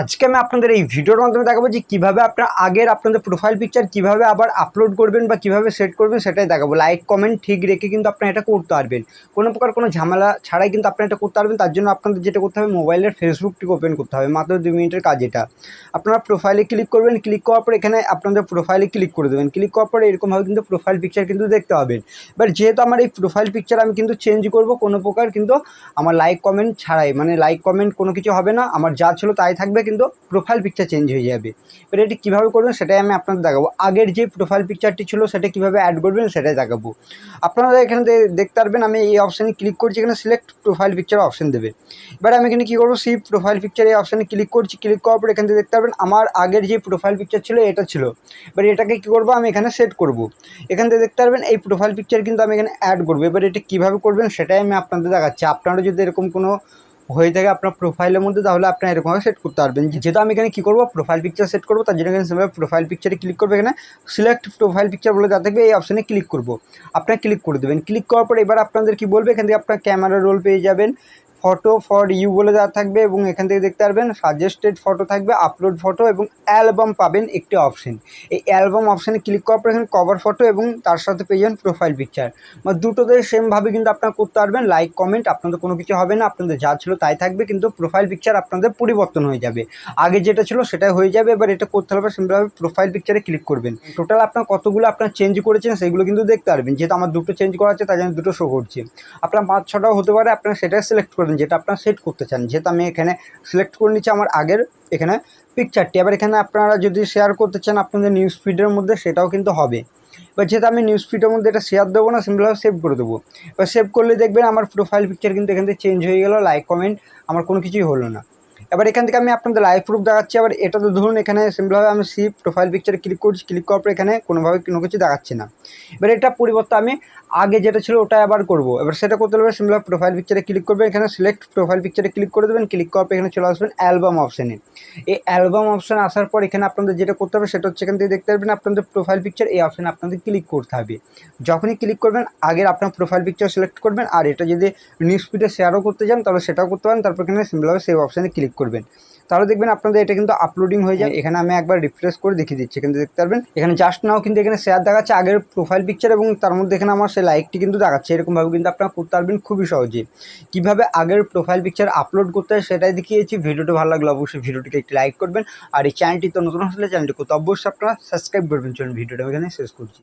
আজকে আমি আপনাদের এই ভিডিওর মাধ্যমে দেখাবো যে কীভাবে আপনার আগের আপনাদের প্রোফাইল পিকচার কীভাবে আবার আপলোড করবেন বা কীভাবে সেট করবেন সেটাই দেখাবো। লাইক কমেন্ট ঠিক রেখে কিন্তু আপনারা এটা করতে পারবেন। কোনো প্রকার কোনো ঝামেলা ছাড়াই কিন্তু আপনারা এটা করতে পারবেন। তার জন্য আপনাদের যেটা করতে হবে মোবাইলের ফেসবুকটিকে ওপেন করতে হবে। মাত্র দুই মিনিটের কাজ এটা। আপনারা প্রোফাইলে ক্লিক করবেন। ক্লিক করার পর এখানে আপনাদের প্রোফাইলে ক্লিক করে দেবেন। ক্লিক করার পরে এরকমভাবে কিন্তু প্রোফাইল পিকচার কিন্তু দেখতে পাবেন। এবার যেহেতু আমার এই প্রোফাইল পিকচার আমি কিন্তু চেঞ্জ করব, কোনো প্রকার কিন্তু আমার লাইক কমেন্ট ছাড়াই। মানে লাইক কমেন্ট কোনো কিছু হবে না। আমার যা ছিল তাই থাকবে। কিন্তু প্রোফাইল পিকচার চেঞ্জ হয়ে যাবে। এবার এটি কীভাবে করবেন সেটাই আমি আপনাদের দেখাবো। আগের যে প্রোফাইল পিকচারটি ছিল সেটা কীভাবে অ্যাড করবেন সেটাই দেখাবো। আপনারা এখানে দেখতে পারবেন আমি এই অপশানে ক্লিক করছি, এখানে সিলেক্ট প্রোফাইল পিকচার অপশান দেবে। এবার আমি এখানে কী করব? সেই প্রোফাইল পিকচার এই অপশানে ক্লিক করছি ক্লিক করার পর এখান থেকে দেখতে পারবেন আমার আগের যে প্রোফাইল পিকচার ছিল এটা ছিল। এবার এটাকে কী করব? আমি এখানে সেট করব। এখান থেকে দেখতে পারবেন এই প্রোফাইল পিকচার কিন্তু আমি এখানে অ্যাড করব। এবার এটা কীভাবে করবেন সেটাই আমি আপনাদের দেখাচ্ছি। আপনারা যদি এরকম কোনো হয়ে থাকে আপনার প্রোফাইলের মধ্যে, তাহলে আপনার এরকমভাবে সেট করতে পারবেন। যেহেতু আমি এখানে কী করব? প্রোফাইল পিকচার সেট করব, তার জন্য এখানে সেভাবে প্রোফাইল পিকচারে ক্লিক করবে এখানে। সিলেক্ট প্রোফাইল পিকচার বলে যা থাকবে, এই অপশানে ক্লিক করব। আপনার ক্লিক করে দেবেন। ক্লিক করার পর এবার আপনাদের কি বলবে? এখান থেকে আপনার ক্যামেরা রোল পেয়ে যাবেন। ফটো ফর ইউ বলে দেওয়া থাকবে এবং এখান থেকে দেখতে পারবেন সাজেস্টেড ফটো থাকবে আপলোড ফটো এবং অ্যালবাম পাবেন একটি অপশন এই অ্যালবাম অপশানে ক্লিক করার পর এখানে কভার ফটো এবং তার সাথে পেয়ে যাবেন প্রোফাইল পিকচার দুটোতে সেমভাবে কিন্তু আপনারা করতে পারবেন লাইক কমেন্ট আপনাদের কোনো কিছু হবে না, আপনাদের যা ছিল তাই থাকবে, কিন্তু প্রোফাইল পিকচার আপনাদের পরিবর্তন হয়ে যাবে। আগে যেটা ছিল সেটাই হয়ে যাবে, এবার এটা করতে হবে সেমভাবে প্রোফাইল পিকচারে ক্লিক করবেন। টোটাল আপনার কতগুলো আপনার চেঞ্জ করেছেন সেগুলো কিন্তু দেখতে পারবেন। যেহেতু আমার দুটো চেঞ্জ করা আছে, তাই জন্য দুটো শো করছে। আপনার পাঁচ ছটাও হতে পারে, আপনারা সেটা সিলেক্ট করবেন যেটা আপনার সেট করতে চান। যেহেতু আমি এখানে সিলেক্ট করে নিচ্ছি আমার আগের এখানে পিকচারটি এবার এখানে আপনারা যদি শেয়ার করতে চান আপনাদের নিউজ ফিডের মধ্যে, সেটাও কিন্তু হবে। এবার যেহেতু আমি নিউজ ফিডের মধ্যে এটা শেয়ার দেবো না সিম্পলভাবে সেভ করে দেবো। এবার সেভ করলে দেখবেন আমার প্রোফাইল পিকচার কিন্তু এখান থেকে চেঞ্জ হয়ে গেল লাইক কমেন্ট আমার কোনো কিছুই হলো না। এবার এখান থেকে আমি আপনাদের লাইভ প্রুফ দেখাচ্ছি। এবার এটা তো ধরুন এখানে সিম্পলভাবে আমি সি প্রোফাইল পিকচারে ক্লিক করছি ক্লিক করার পর এখানে কোনোভাবে কোনো কিছু দেখাচ্ছে না। এবার এটা পরিবর্তে আমি আগে যেটা ছিল ওটা আবার করব। এবার সেটা করতে হবে সিম্পল প্রোফাইল পিকচারে ক্লিক করবেন এখানে সিলেক্ট প্রোফাইল পিকচারে ক্লিক করে দেবেন। ক্লিক করার পর এখানে চলে আসবেন অ্যালবাম অপশানে এই অ্যালবাম অপশান আসার পর এখানে আপনাদের যেটা করতে হবে সেটা হচ্ছে এখান থেকে দেখতে পারবেন আপনাদের প্রোফাইল পিকচার এই অপশানে আপনাদের ক্লিক করতে হবে। যখনই ক্লিক করবেন, আগের আপনার প্রোফাইল পিকচার সিলেক্ট করবেন। আর এটা যদি নিউজ ফিডে শেয়ারও করতে চান, তাহলে সেটাও করতে পারেন। তারপর এখানে সিম্পলভাবে সেই অপশানে ক্লিক করবেন। তাহলে দেখবেন আপনাদের এটা কিন্তু আপলোডিং হয়ে যায়। এখানে আমি একবার রিফ্রেশ করে দেখিয়ে দিচ্ছি। কিন্তু দেখতে পারবেন, এখানে জাস্ট নাও কিন্তু এখানে শেয়ার দেখাচ্ছে আগের প্রোফাইল পিকচার এবং তার মধ্যে এখানে আমার সেই লাইকটি কিন্তু দেখাচ্ছে। এরকমভাবে কিন্তু আপনারা করতে পারবেন খুবই সহজে। কীভাবে আগের প্রোফাইল পিকচার আপলোড করতে হয় সেটাই দেখিয়েছি। ভিডিওটি ভালো লাগলে অবশ্যই ভিডিওটিকে একটি লাইক করবেন। আর এই চ্যানেলটি তো নতুন আসলে চ্যানেলটি করতে অবশ্যই আপনারা সাবস্ক্রাইব করবেন। চলুন ভিডিওটা এখানে শেষ করছি।